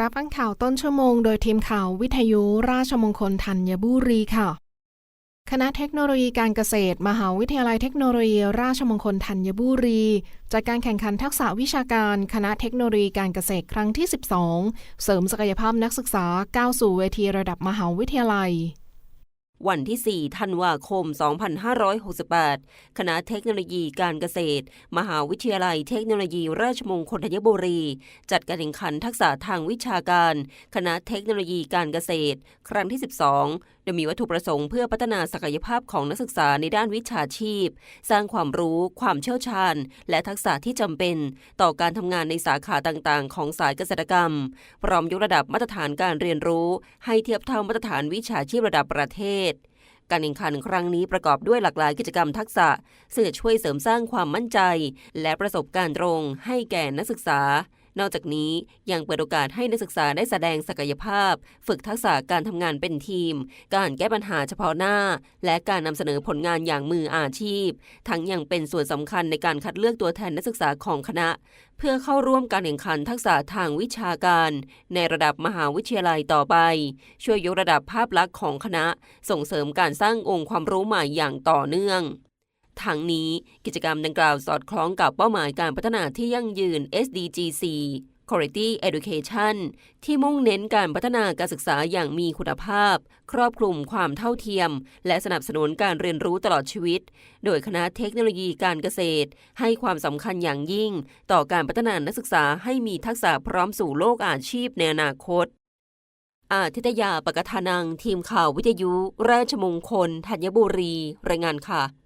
รับฟังข่าวต้นชั่วโมงโดยทีมข่าววิทยุราชมงคลธัญบุรีค่ะ คณะเทคโนโลยีการเกษตร มหาวิทยาลัยเทคโนโลยีราชมงคลธัญบุรีจัดการแข่งขันทักษะวิชาการ คณะเทคโนโลยีการเกษตรครั้งที่ 12 เสริมศักยภาพนักศึกษาก้าวสู่เวทีระดับมหาวิทยาลัย วันที่ 4 ธันวาคม 2568 คณะเทคโนโลยีการเกษตร มหาวิทยาลัยเทคโนโลยีราชมงคลธัญบุรี จัดการแข่งขันทักษะทางวิชาการ คณะเทคโนโลยีการเกษตร ครั้งที่ 12 โดยมีวัตถุประสงค์เพื่อพัฒนาศักยภาพของนักศึกษาในด้านวิชาชีพ สร้างความรู้ ความเชี่ยวชาญ และทักษะที่จำเป็น ต่อการทำงานในสาขาต่างๆ ของสายเกษตรกรรม พร้อมยกระดับมาตรฐานการเรียนรู้ ให้เทียบเท่ามาตรฐานวิชาชีพระดับประเทศ การแข่งขันครั้งนี้ประกอบด้วยหลากหลายกิจกรรมทักษะ ซึ่งจะช่วยเสริมสร้างความมั่นใจ และประสบการณ์ตรงให้แก่นักศึกษา นอกจากนี้ยังเปิดโอกาสให้นักศึกษาได้แสดงศักยภาพ ฝึกทักษะการทำงานเป็นทีม การแก้ปัญหาเฉพาะหน้า และการนำเสนอผลงานอย่างมืออาชีพ ทั้งยังเป็นส่วนสำคัญในการคัดเลือกตัวแทนนักศึกษาของคณะ เพื่อเข้าร่วมการแข่งขันทักษะทางวิชาการ ในระดับมหาวิทยาลัยต่อไป ช่วยยกระดับภาพลักษณ์ของคณะ ส่งเสริมการสร้างองค์ความรู้ใหม่อย่างต่อเนื่อง ทั้งนี้กิจกรรมดังกล่าวสอดคล้องกับเป้าหมายการพัฒนาที่ยั่งยืน SDG4 Quality Education ที่มุ่งเน้นการพัฒนาการศึกษาอย่างมีคุณภาพ ครอบคลุมความเท่าเทียม และสนับสนุนการเรียนรู้ตลอดชีวิต โดยคณะเทคโนโลยีการเกษตร ให้ความสำคัญอย่างยิ่ง ต่อการพัฒนานักศึกษาให้มีทักษะพร้อมสู่โลกอาชีพในอนาคต อาทิตยาปกทานัง ทีมข่าววิทยุ ราชมงคลธัญบุรี รายงานค่ะ